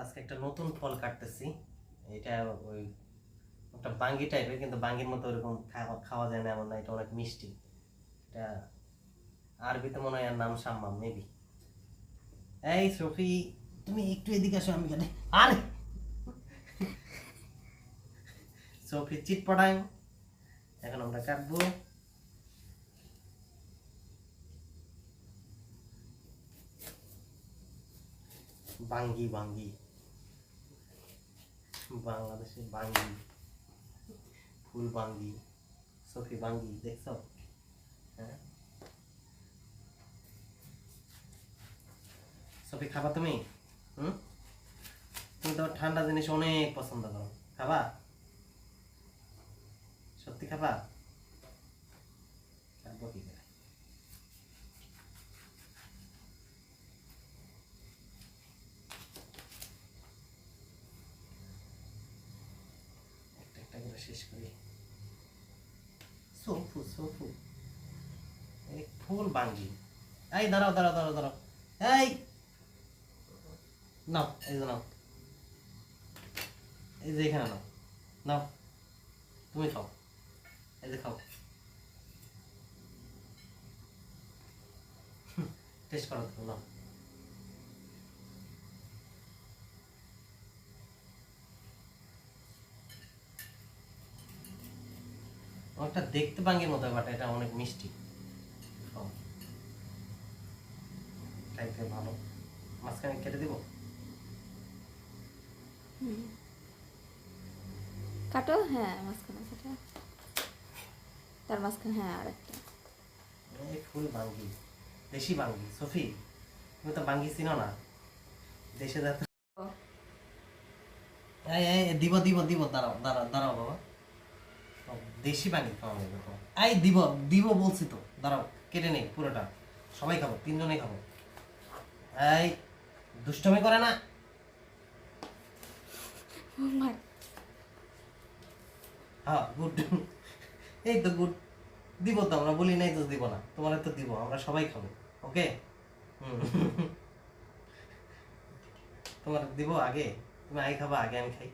আজকে একটা নতুন ফল কাটতেছি। এটা ওই একটা বাঙ্গি টাইপের কিন্তু বাঙ্গির মতো ওরকম খাওয়া যায় না, এমন না, এটা অনেক মিষ্টি। এটা আরবিতে মনে হয় এর নাম সাম্মাম মেবি এই সফি, তুমি একটু এদিকে আসো, আমি কেটে আরে! সফি চিট পড়াই এখন আমরা কাটবো। বাঙ্গি বাঙ্গি। বাংলাদেশে বাঙ্গি, ফুল বাঙ্গি, সফি বাঙ্গি, দেখছ? হ্যাঁ? সফি, খাবা তুমি? হুম? তুমি তো ঠান্ডা জিনিস অনেক পছন্দ করো। খাবা? সত্যি খাবা? খাব কি করে শেষ করি সোফু সোফু ফুল বাঙ্গি এই দাঁড়াও দাঁড়াও দাঁড়াও দাঁড়াও এই নাও এই যে নাও এই যে এখানে নাও নাও তুমি খাও এই যে খাও টেস্ট করো নাও অনেকটা দেখতে বাঙ্গির মতো বাট এটা অনেক মিষ্টি। খাইতে ভালো। মাঝখানে কেটে দিব? কাটো? হ্যাঁ মাঝখানে কাটো তার মাঝখানে হ্যাঁ আর একটা। ফুল বাঙ্গি দেশি বাঙ্গি। সফি তুমি তো বাঙ্গি চিনো না। দেশে যাতে দিব দিব দিব দাঁড়াও দাঁড়াও দাঁড়াও বাবা। দেশি বাঙ্গি খাওয়া যাবে তো এই দিব দিব বলছি তো। দাঁড়াও কেটে নেই পুরোটা। সবাই খাব তিনজনেই খাব। এই দুষ্টমি করে না। হ্যাঁ গুড। এই তো গুড। দিব তো আমরা বলি নাই তো দিব না। তোমার তো দিব আমরা সবাই খাব ওকে? তোমার দিব আগে? তুমি আগে খাবা আগে আমি খাই।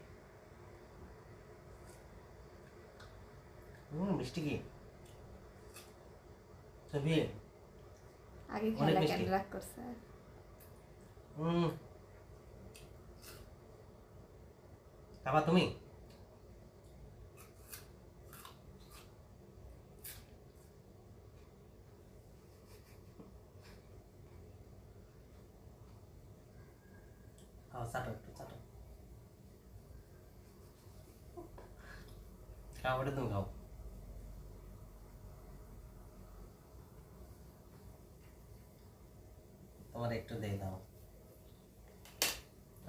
মিষ্টি কি? সবই আগে খেলা। কেন রাগ করছে? হুম। খাবা তুমি? খাও চাটো একটু চাটো। খাও ওটা তুমি খাও। তোমার একটু দিয়ে দাও।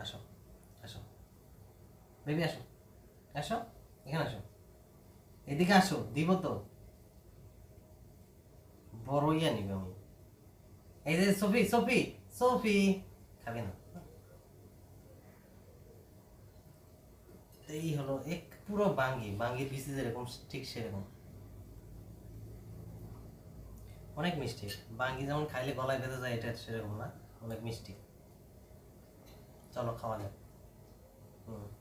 আসো আসো। বেবি আসো। আসো, এখানে আসো। এদিকে আসো, দিব তো। বড় ইয়া নিবে আমি। এই যে সফি সফি সফি। খাবে না। এই হলো এক পুরো বাঙ্গি, বাঙ্গির পিসি যেরকম ঠিক সেরকম। অনেক মিষ্টি। বাঙ্গি যেমন খাইলে গলায় বেঁধে যায়, এটা সেরকম না। অনেক মিষ্টি। চলো, খাওয়া যাক। হুম।